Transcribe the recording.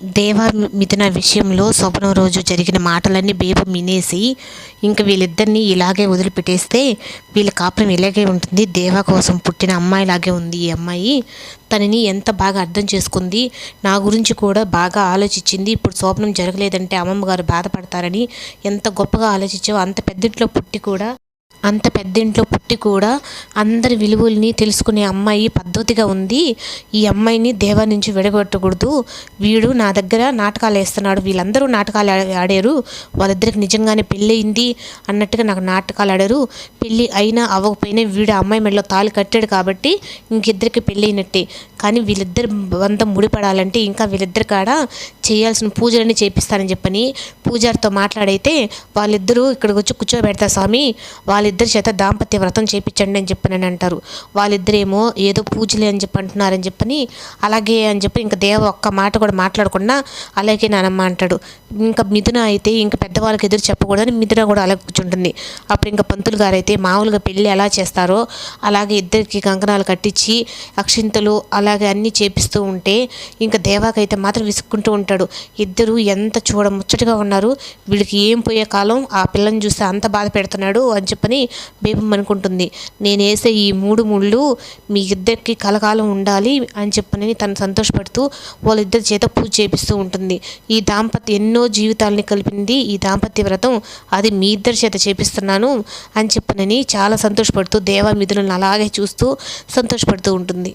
దేవ మిథున విషయంలో శోభనం రోజు జరిగిన మాటలన్నీ బేబు వినేసి ఇంక వీళ్ళిద్దరిని ఇలాగే వదిలిపెట్టేస్తే వీళ్ళ కాపురం ఇలాగే ఉంటుంది. దేవ కోసం పుట్టిన అమ్మాయిలాగే ఉంది ఈ అమ్మాయి. తనని ఎంత బాగా అర్థం చేసుకుంది. నా గురించి కూడా బాగా ఆలోచించింది. ఇప్పుడు శోభనం జరగలేదంటే అమ్మమ్మ గారు బాధపడతారని ఎంత గొప్పగా ఆలోచించావు అంత పెద్దింట్లో పుట్టి కూడా అంత పెద్దింట్లో పుట్టి కూడా అందరి విలువల్ని తెలుసుకునే అమ్మాయి పద్ధతిగా ఉంది. ఈ అమ్మాయిని దేవా నుంచి విడగొట్టకూడదు. వీడు నా దగ్గర నాటకాలు వేస్తున్నాడు. వీళ్ళందరూ నాటకాలు ఆడారు. వాళ్ళిద్దరికి నిజంగానే పెళ్ళి అయింది అన్నట్టుగా నాకు నాటకాలు ఆడారు. పెళ్ళి అయినా అవ్వకపోయినా వీడు ఆ అమ్మాయి మెడలో తాళి కట్టాడు కాబట్టి ఇంకిద్దరికి పెళ్ళి అయినట్టే. కానీ వీళ్ళిద్దరు బంధం ముడిపడాలంటే ఇంకా వీళ్ళిద్దరి కాడ చేయాల్సిన పూజలన్నీ చేపిస్తానని చెప్పని పూజారితో మాట్లాడైతే వాళ్ళిద్దరూ ఇక్కడికి వచ్చి కూర్చోబెడతారు స్వామి. వాళ్ళిద్దరు చేత దాంపత్య వ్రతం చేపించండి అని చెప్పని అంటారు. వాళ్ళిద్దరేమో ఏదో పూజలే అని చెప్పి అంటున్నారని చెప్పని అలాగే అని చెప్పి ఇంకా దేవ ఒక్క మాట కూడా మాట్లాడకుండా అలాగే నానమ్మ అంటాడు. ఇంకా మిథున అయితే ఇంకా పెద్దవాళ్ళకి ఎదురు చెప్పకూడదని మిథున కూడా అలా కూర్చుంటుంది. అప్పుడు ఇంకా పంతులు గారు అయితే మామూలుగా పెళ్ళి ఎలా చేస్తారో అలాగే ఇద్దరికి కంకణాలు కట్టించి అక్షింతలు అలాగే అన్నీ చేపిస్తూ ఉంటే ఇంకా దేవాకైతే మాత్రం విసుక్కుంటూ ఉంటాడు. ఇద్దరు ఎంత చూడ ముచ్చటగా ఉన్నారు. వీడికి ఏం పోయే కాలం ఆ పిల్లని చూస్తే అంత బాధ పెడుతున్నాడు అని చెప్పని బేబం అనుకుంటుంది నేను వేసే ఈ మూడు ముళ్ళు మీ ఇద్దరికి కలకాలం ఉండాలి అని చెప్పనని తను సంతోషపడుతూ వాళ్ళిద్దరి చేత పూజ చేపిస్తూ ఉంటుంది. ఈ దాంపత్య ఎన్నో జీవితాలని కలిపింది ఈ దాంపత్య వ్రతం. అది మీ ఇద్దరి చేత చేపిస్తున్నాను అని చెప్పనని చాలా సంతోషపడుతూ దేవా మిధులను అలాగే చూస్తూ సంతోషపడుతూ ఉంటుంది.